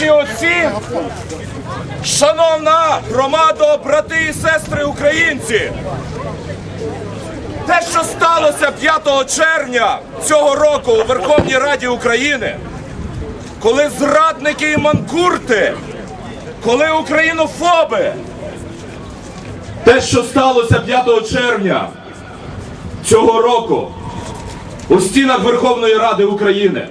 Найчесніші отці, шановна громадо, брати і сестри українці. Те, що сталося 5 червня цього року у Верховній Раді України, коли зрадники і манкурти, коли українофоби, те, що сталося 5 червня цього року у стінах Верховної Ради України,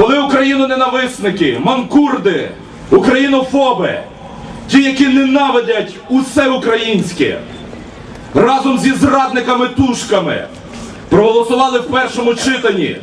коли україноненависники, манкурди, українофоби, ті, які ненавидять усе українське, разом зі зрадниками-тушками проголосували в першому читанні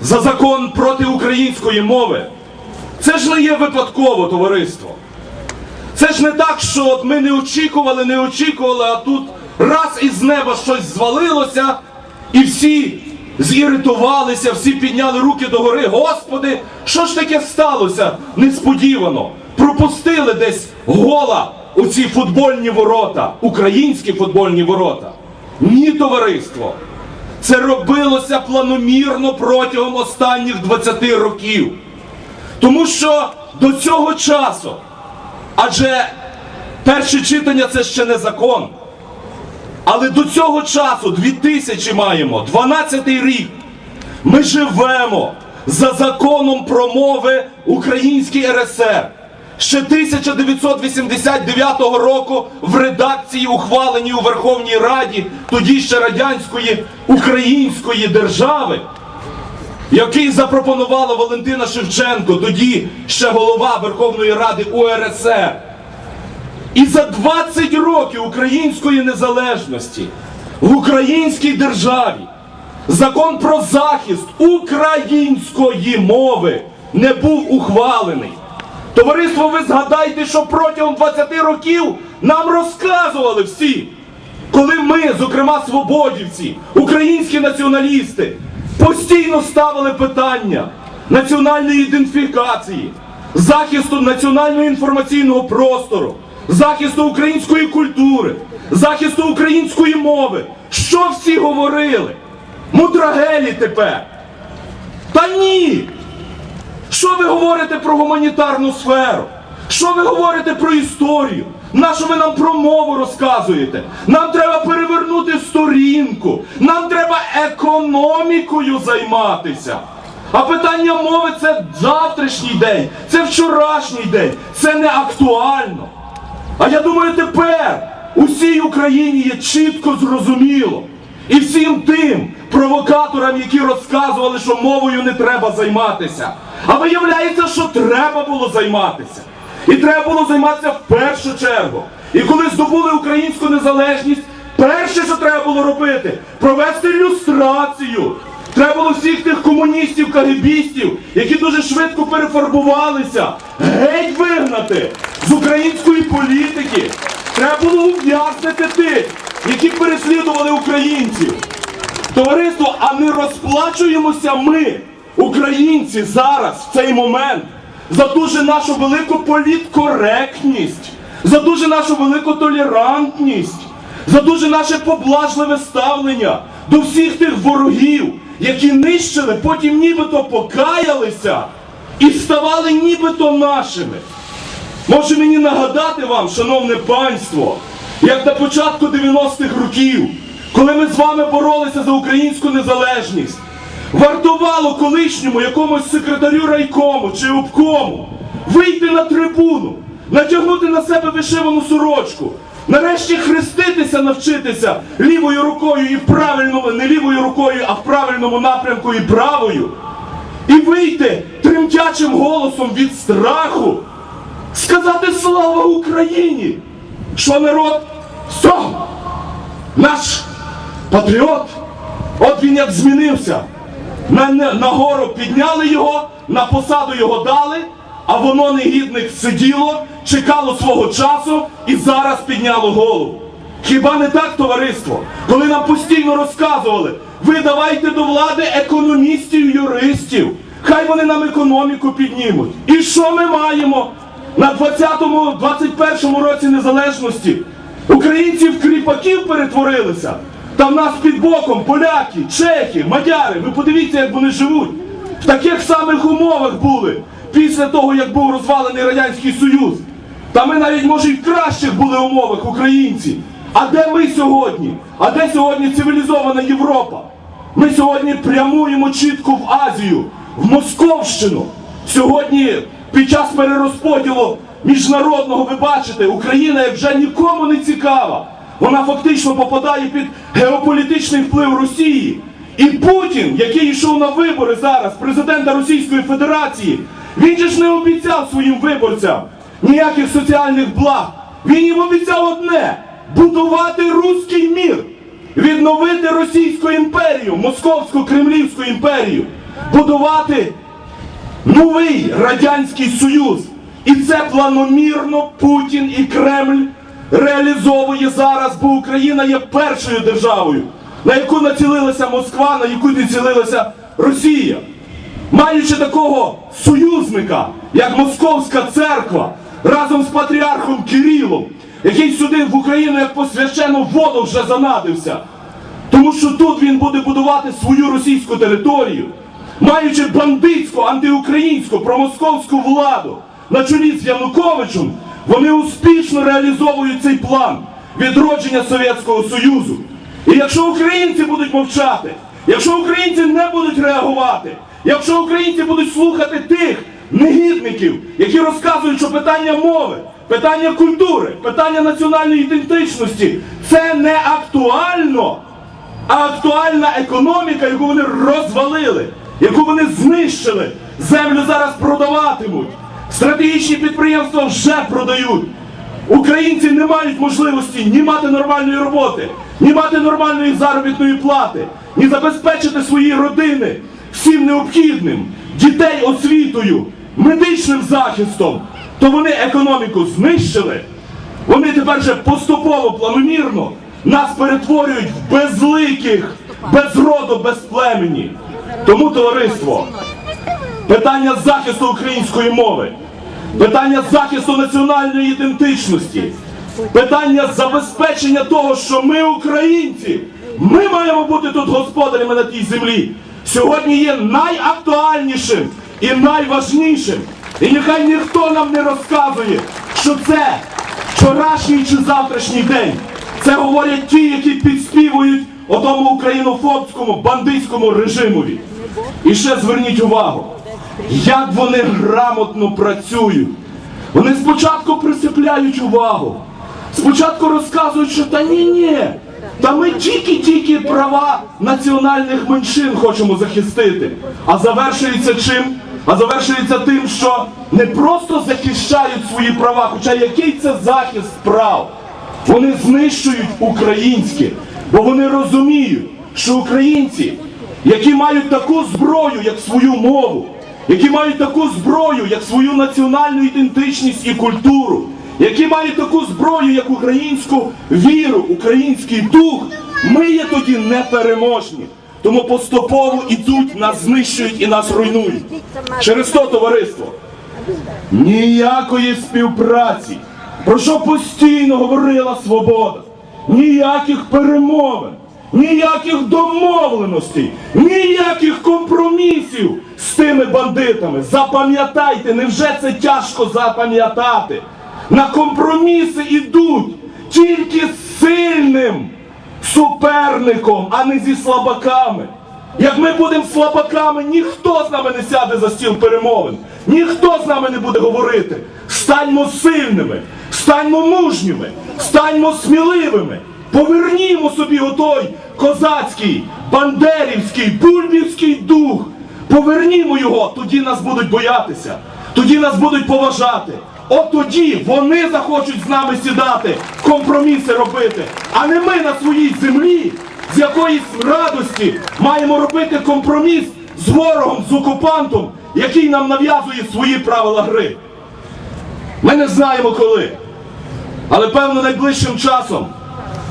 за закон проти української мови. Це ж не є випадково, товариство. Це ж не так, що от ми не очікували, не очікували, а тут раз із неба щось звалилося, і всі зіритувалися, всі підняли руки догори. Господи, що ж таке сталося несподівано? Пропустили десь гола у ці футбольні ворота, українські футбольні ворота. Ні, товариство. Це робилося планомірно протягом останніх 20 років. Тому що до цього часу, адже перше читання це ще не закон. Але до цього часу, 2000 маємо, 12 рік, ми живемо за законом про мови Український РСР. Ще 1989 року в редакції, ухваленій у Верховній Раді, тоді ще радянської української держави, який запропонувала Валентина Шевченко, тоді ще голова Верховної Ради УРСР. І за 20 років української незалежності в українській державі закон про захист української мови не був ухвалений. Товариство, ви згадайте, що протягом 20 років нам розказували всі, коли ми, зокрема свободівці, українські націоналісти, постійно ставили питання національної ідентифікації, захисту національного інформаційного простору, захисту української культури, захисту української мови. Що всі говорили? Мудрагелі тепер. Та ні! Що ви говорите про гуманітарну сферу? Що ви говорите про історію? Нащо ви нам про мову розказуєте? Нам треба перевернути сторінку. Нам треба економікою займатися. А питання мови це завтрашній день, це вчорашній день, це не актуально. А я думаю, тепер усій Україні є чітко зрозуміло. І всім тим провокаторам, які розказували, що мовою не треба займатися. А виявляється, що треба було займатися. І треба було займатися в першу чергу. І коли здобули українську незалежність, перше, що треба було робити, провести люстрацію. Треба було всіх тих комуністів, кагибістів, які дуже швидко перефарбувалися, геть вигнати з української політики. Треба було ув'язнити тих, які переслідували українців. Товариство, а не розплачуємося ми, українці, зараз, в цей момент, за дуже нашу велику політкоректність, за дуже нашу велику толерантність, за дуже наше поблажливе ставлення до всіх тих ворогів, які нищили, потім нібито покаялися і ставали нібито нашими. Може мені нагадати вам, шановне панство, як на початку 90-х років, коли ми з вами боролися за українську незалежність, вартувало колишньому якомусь секретарю райкому чи обкому вийти на трибуну, натягнути на себе вишивану сорочку, нарешті хреститися, навчитися лівою рукою і правильному, не лівою рукою, а в правильному напрямку і правою, і вийти тремтячим голосом від страху сказати слава Україні! Що народ? Все! Наш патріот! От він як змінився. На, на, гору підняли його, на посаду його дали, а воно негідник сиділо, чекало свого часу і зараз підняло голову. Хіба не так, товариство? Коли нам постійно розказували, ви давайте до влади економістів, юристів, хай вони нам економіку піднімуть. І що ми маємо? На 20-му, 21-му році незалежності українці в кріпаків перетворилися. Та в нас під боком поляки, чехи, мадяри. Ви подивіться, як вони живуть. в таких самих умовах були після того, як був розвалений Радянський Союз. Та ми навіть, може, і в кращих були умовах, українці. А де ми сьогодні? А де сьогодні цивілізована Європа? Ми сьогодні прямуємо чітко в Азію, в Московщину. Сьогодні, під час перерозподілу міжнародного, ви бачите, Україна вже нікому не цікава. Вона фактично попадає під геополітичний вплив Росії. І Путін, який йшов на вибори зараз, президента Російської Федерації, він же ж не обіцяв своїм виборцям ніяких соціальних благ. Він їм обіцяв одне будувати руський мір, відновити Російську імперію, Московську Кремлівську імперію, будувати новий Радянський Союз. І це планомірно Путін і Кремль реалізовує зараз, бо Україна є першою державою, на яку націлилася Москва, на яку націлилася Росія. Маючи такого союзника, як Московська церква, разом з патріархом Кирилом, який сюди в Україну як по священу воду вже занадився. Тому що тут він буде будувати свою російську територію, маючи бандитську, антиукраїнську, промосковську владу на чолі з Януковичем, вони успішно реалізовують цей план відродження Совєтського Союзу. І якщо українці будуть мовчати, якщо українці не будуть реагувати, якщо українці будуть слухати тих негідників, які розказують, що питання мови, питання культури, питання національної ідентичності це не актуально, а актуальна економіка, яку вони розвалили, яку вони знищили, землю зараз продаватимуть. Стратегічні підприємства вже продають. Українці не мають можливості ні мати нормальної роботи, ні мати нормальної заробітної плати, ні забезпечити свої родини всім необхідним, дітей освітою, медичним захистом. То вони економіку знищили. Вони тепер вже поступово, планомірно нас перетворюють в безликих, без роду, без племені. Тому товариство, питання захисту української мови, питання захисту національної ідентичності, питання забезпечення того, що ми українці, ми маємо бути тут господарями на тій землі. Сьогодні є найактуальнішим і найважнішим. І нехай ніхто нам не розказує, що це вчорашній чи завтрашній день. Це говорять ті, які підспівують отому українофобському бандитському режимові. І ще зверніть увагу, як вони грамотно працюють. Вони спочатку присипляють увагу, спочатку розказують, що та ні, ні, та ми тільки-тільки права національних меншин хочемо захистити. А завершується чим? А завершується тим, що не просто захищають свої права, хоча який це захист прав. Вони знищують українське, бо вони розуміють, що українці, які мають таку зброю, як свою мову, які мають таку зброю, як свою національну ідентичність і культуру, які мають таку зброю, як українську віру, український дух, ми є тоді непереможні. Тому поступово ідуть, нас знищують і нас руйнують. Через то, товариство, ніякої співпраці, про що постійно говорила свобода, ніяких перемовин, ніяких домовленостей, ніяких компромісів з тими бандитами. Запам'ятайте, невже це тяжко запам'ятати? На компроміси ідуть тільки з сильним суперником, а не зі слабаками. Як ми будемо слабаками, ніхто з нами не сяде за стіл перемовин, ніхто з нами не буде говорити. Станьмо сильними, станьмо мужніми, станьмо сміливими. Повернімо собі отой козацький, бандерівський, бульбівський дух. Повернімо його, тоді нас будуть боятися, тоді нас будуть поважати. От тоді вони захочуть з нами сідати, компроміси робити, а не ми на своїй землі з якоїсь радості маємо робити компроміс з ворогом, з окупантом, який нам нав'язує свої правила гри. Ми не знаємо коли, але певно найближчим часом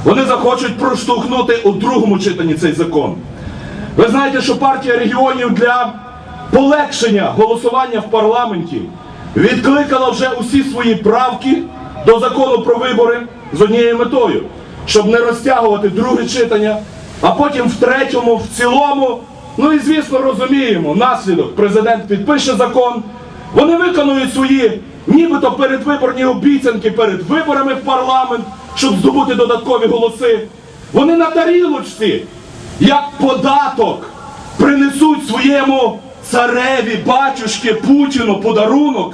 вони захочуть проштовхнути у другому читанні цей закон. Ви знаєте, що партія регіонів для полегшення голосування в парламенті відкликала вже усі свої правки до закону про вибори з однією метою, щоб не розтягувати друге читання, а потім в третьому, в цілому Ну і звісно розуміємо, наслідок президент підпише закон, вони виконують свої нібито передвиборні обіцянки перед виборами в парламент, щоб здобути додаткові голоси. Вони на тарілочці, як податок, принесуть своєму цареві, батюшки Путіну подарунок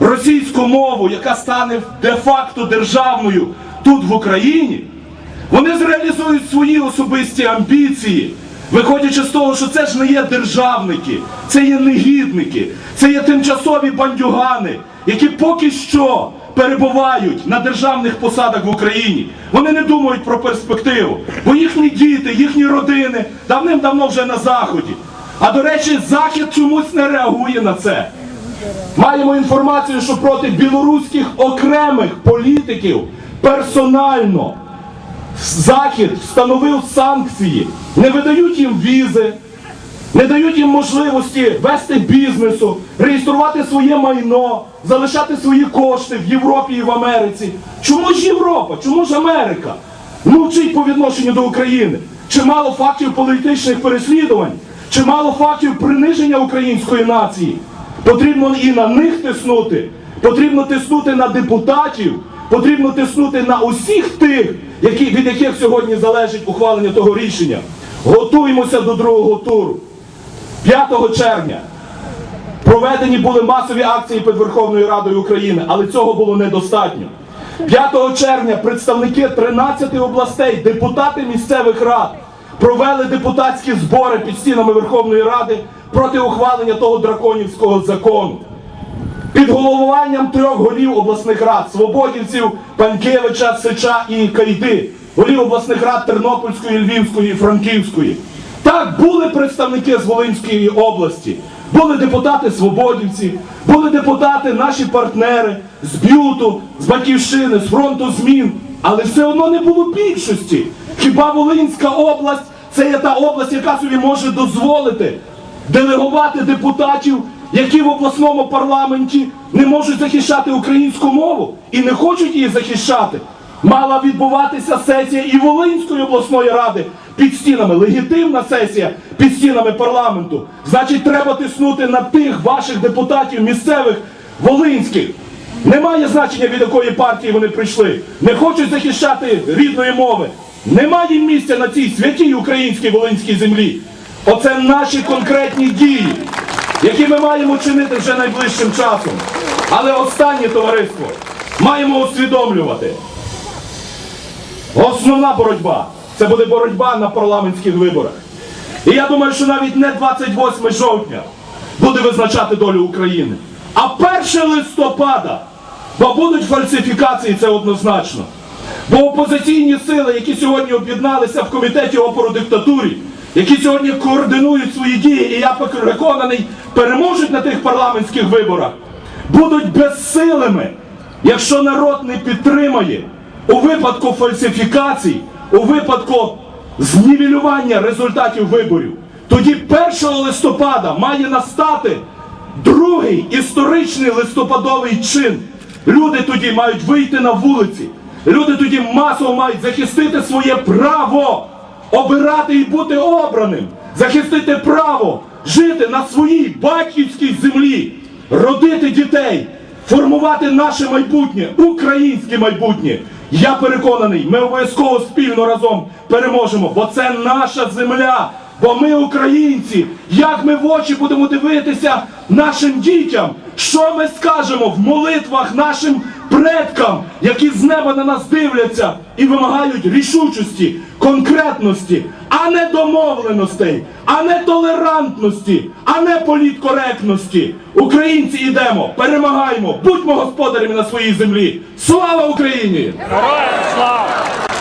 російську мову, яка стане де-факто державною тут в Україні. Вони зреалізують свої особисті амбіції, виходячи з того, що це ж не є державники, це є негідники, це є тимчасові бандюгани, які поки що перебувають на державних посадах в Україні. Вони не думають про перспективу, бо їхні діти, їхні родини давним-давно вже на заході. А до речі, захід чомусь не реагує на це. Маємо інформацію, що проти білоруських окремих політиків персонально Захід встановив санкції, не видають їм візи, не дають їм можливості вести бізнесу, реєструвати своє майно, залишати свої кошти в Європі і в Америці. Чому ж Європа? Чому ж Америка? Мовчить по відношенню до України. Чимало фактів політичних переслідувань, чимало фактів приниження української нації. Потрібно і на них тиснути, потрібно тиснути на депутатів, потрібно тиснути на усіх тих, які, від яких сьогодні залежить ухвалення того рішення. Готуємося до другого туру. 5 червня проведені були масові акції під Верховною Радою України, але цього було недостатньо. 5 червня представники 13 областей, депутати місцевих рад провели депутатські збори під стінами Верховної Ради проти ухвалення того драконівського закону. Під головуванням трьох голів обласних рад Свободівців, Панкевича, Сича і Кайди, голів обласних рад Тернопільської, Львівської і Франківської. Так, були представники з Волинської області, були депутати Свободівці, були депутати, наші партнери з Б'юту, з Батьківщини, з фронту змін, але все одно не було більшості. Хіба Волинська область це є та область, яка собі може дозволити делегувати депутатів, які в обласному парламенті не можуть захищати українську мову і не хочуть її захищати. Мала відбуватися сесія і Волинської обласної ради під стінами, легітимна сесія під стінами парламенту. Значить, треба тиснути на тих ваших депутатів місцевих волинських. Немає значення, від якої партії вони прийшли. Не хочуть захищати рідної мови. Немає місця на цій святій українській волинській землі. Оце наші конкретні дії, які ми маємо чинити вже найближчим часом. Але останнє товариство маємо усвідомлювати. Основна боротьба це буде боротьба на парламентських виборах. І я думаю, що навіть не 28 жовтня буде визначати долю України, а 1 листопада, бо будуть фальсифікації, це однозначно. Бо опозиційні сили, які сьогодні об'єдналися в комітеті опору диктатурі, які сьогодні координують свої дії, і я переконаний, переможуть на тих парламентських виборах, будуть безсилими, якщо народ не підтримає у випадку фальсифікацій, у випадку знівелювання результатів виборів. Тоді 1 листопада має настати другий історичний листопадовий чин. Люди тоді мають вийти на вулиці. Люди тоді масово мають захистити своє право обирати і бути обраним, захистити право жити на своїй батьківській землі, родити дітей, формувати наше майбутнє, українське майбутнє. Я переконаний, ми обов'язково спільно разом переможемо, бо це наша земля. Бо ми українці, як ми в очі будемо дивитися нашим дітям, що ми скажемо в молитвах нашим предкам, які з неба на нас дивляться і вимагають рішучості, конкретності, а не домовленостей, а не толерантності, а не політкоректності. Українці йдемо, перемагаємо, будьмо господарями на своїй землі. Слава Україні! Дякую.